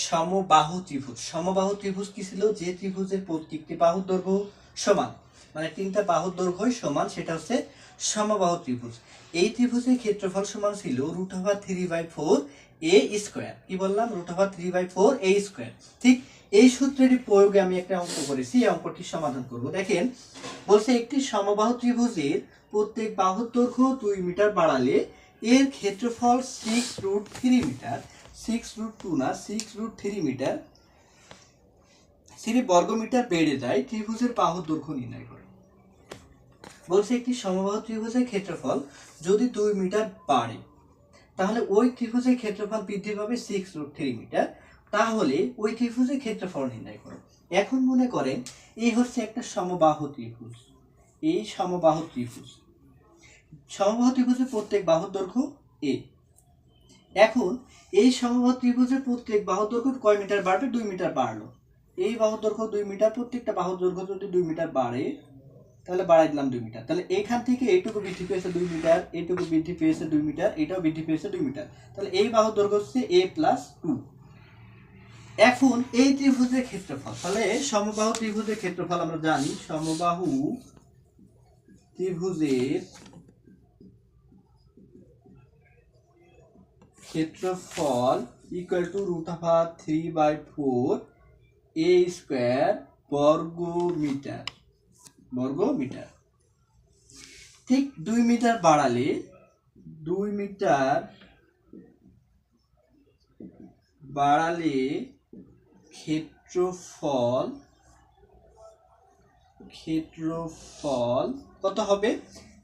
সমবাহু ত্রিভুজ। সমবাহু ত্রিভুজ কি ছিল? যে ত্রিভুজের প্রত্যেকটি বাহুর দৈর্ঘ্য সমান। মানে তিনটা বাহুর দৈর্ঘ্যই সমান, সেটা হচ্ছে সমবাহু ত্রিভুজ। এই ত্রিভুজের ক্ষেত্রফল সমান ছিল root over three by four A square কি বললাম? Root over three by four A square ঠিক এই সূত্রটি প্রয়োগে আমি একটা অঙ্ক করেছি, এই অঙ্কটি সমাধান করব। দেখেন, বলছে একটি সমবাহু ত্রিভুজের প্রত্যেক বাহুর দৈর্ঘ্য দুই মিটার বাড়ালে এর ক্ষেত্রফল six root three metre six root two না six root three metre three বর্গমিটার বেড়ে যায়, ত্রিভুজের বাহুর দৈর্ঘ্য নির্ণয় করে। বলছে একটি সমবাহু ত্রিভুজের ক্ষেত্রফল যদি দুই মিটার বাড়ে, তাহলে ওই ত্রিভুজের ক্ষেত্রফল বৃদ্ধি পাবে সিক্স রুট থ্রি মিটার তাহলে ওই ত্রিভুজের ক্ষেত্রফল নির্ণয় করো। এখন মনে করেন, এই হচ্ছে একটা সমবাহু ত্রিভুজ, এই সমবাহু ত্রিভুজ। সমবাহু ত্রিভুজের প্রত্যেক বাহুর দৈর্ঘ্য এ এখন এই সমবাহু ত্রিভুজের প্রত্যেক বাহুর দৈর্ঘ্য কয় মিটার বাড়বে? দুই মিটার বাড়লো। এই বাহুর দৈর্ঘ্য দুই মিটার, প্রত্যেকটা বাহুর দৈর্ঘ্য যদি দুই মিটার বাড়ে, তাহলে বাড়াই দিলাম দুই মিটার। তাহলে এখান থেকে এইটুকু বৃদ্ধি পেয়েছে দুই মিটার, এইটুকু বৃদ্ধি পেয়েছে দুই মিটার, এটাও বৃদ্ধি পেয়েছে দুই মিটার। তাহলে এই বাহুর দৈর্ঘ্য হচ্ছে এ প্লাস টু। এখন এই ত্রিভুজের ক্ষেত্রফল, তাহলে সমবাহু ত্রিভুজের ক্ষেত্রফল আমরা জানি, সমবাহু ত্রিভুজের ক্ষেত্রফল equal to root over three by four A square বর্গ মিটার বর্গ মিটার ঠিক দুই মিটার বাড়ালে দুই মিটার বাড়ালে ক্ষেত্রফল ক্ষেত্রফল কত হবে?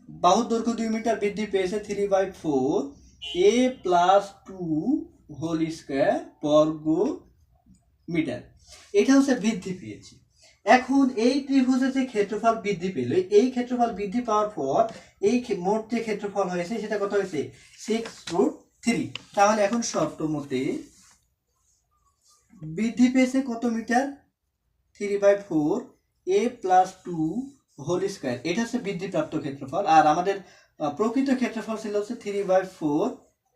বাহুর দৈর্ঘ্য দুই মিটার বৃদ্ধি পেয়েছে three by four A plus two whole square বর্গ মিটার এটা হচ্ছে বৃদ্ধি পেয়েছে। এখন এই ত্রিভুজের যে ক্ষেত্রফল বৃদ্ধি পেল, এই ক্ষেত্রফল বৃদ্ধি পাওয়ার পর এই মোট যে ক্ষেত্রফল হয়েছে, সেটা কত হয়েছে? সিক্স রুট থ্রি তাহলে এখন শর্ত মতে বৃদ্ধি পেয়েছে কত metre? Three by four A plus two whole square এটা হচ্ছে বৃদ্ধিপ্রাপ্ত ক্ষেত্রফল। আর আমাদের প্রকৃত ক্ষেত্রফল ছিল হচ্ছে three by four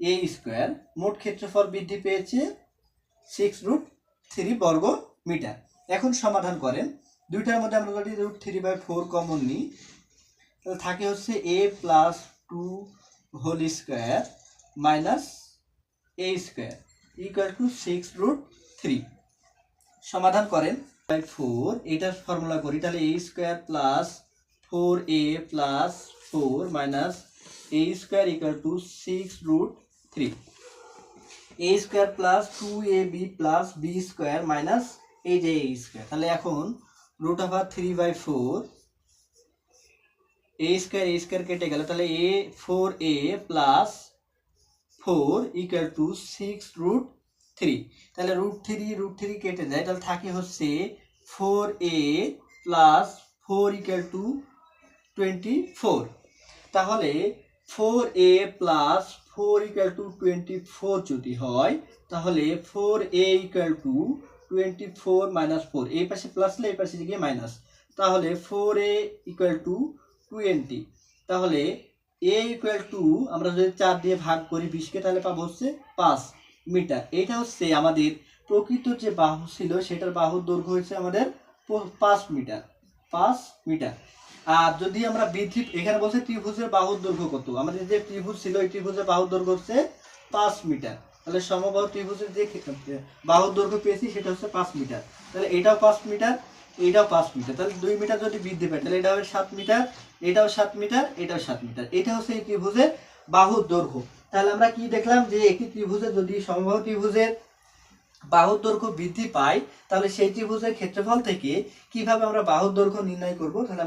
A square মোট ক্ষেত্রফল বৃদ্ধি পেয়েছে সিক্স রুট থ্রি বর্গ মিটার এখন সমাধান করেন। দুইটার মধ্যে আমরা যদি root three by four common নিই, তাহলে থাকে হচ্ছে A plus two whole square minus A square equal to six root three সমাধান করেন। বাই ফোর এটার ফর্মুলা করি। তাহলে A square plus four A plus four minus A square equal to six root three A square plus two A B plus B square minus এই যে A square তাহলে এখন root over three by four A square A square কেটে গেল। তাহলে A four A plus four equal to six root three তাহলে root three root three কেটে যায়। তাহলে থাকে হচ্ছে four A plus four equal to twenty four. তাহলে four A plus four equal to twenty four যদি হয়, তাহলে four A equal to twenty four minus four এই পাশে প্লাস এই পাশে গিয়ে মাইনাস তাহলে four A equal to twenty. তাহলে এ ইকুয়াল টু আমরা যদি চার দিয়ে ভাগ করি বিশকে, তাহলে পাবো হচ্ছে পাঁচ মিটার। এটা হচ্ছে আমাদের প্রকৃত যে বাহু ছিল, সেটার বাহুর দৈর্ঘ্য হচ্ছে আমাদের পাঁচ মিটার। পাঁচ মিটার। আর যদি আমরা বৃদ্ধি এখানে বলছে ত্রিভুজের বাহুর দৈর্ঘ্য কত? আমাদের যে ত্রিভুজ ছিল, এই ত্রিভুজের বাহুর দৈর্ঘ্য হচ্ছে পাঁচ মিটার। তাহলে সমবাহু ত্রিভুজের যে বাহুর দৈর্ঘ্য পেয়েছি, সেটা হচ্ছে পাঁচ মিটার। তাহলে এটাও পাঁচ মিটার, এটাও পাঁচ মিটার। তাহলে দুই মিটার যদি বৃদ্ধি পায়, তাহলে এটা হবে সাত মিটার, এটাও সাত মিটার, এটাও সাত মিটার। এটা হচ্ছে এই ত্রিভুজের বাহুর দৈর্ঘ্য। তাহলে আমরা কি দেখলাম যে একটি ত্রিভুজের যদি সমবাহু ত্রিভুজের বাহুর দৈর্ঘ্য বৃদ্ধি পায়, তাহলে সেই ত্রিভুজের ক্ষেত্রফল থেকে কীভাবে আমরা বাহুর দৈর্ঘ্য নির্ণয় করব? তাহলে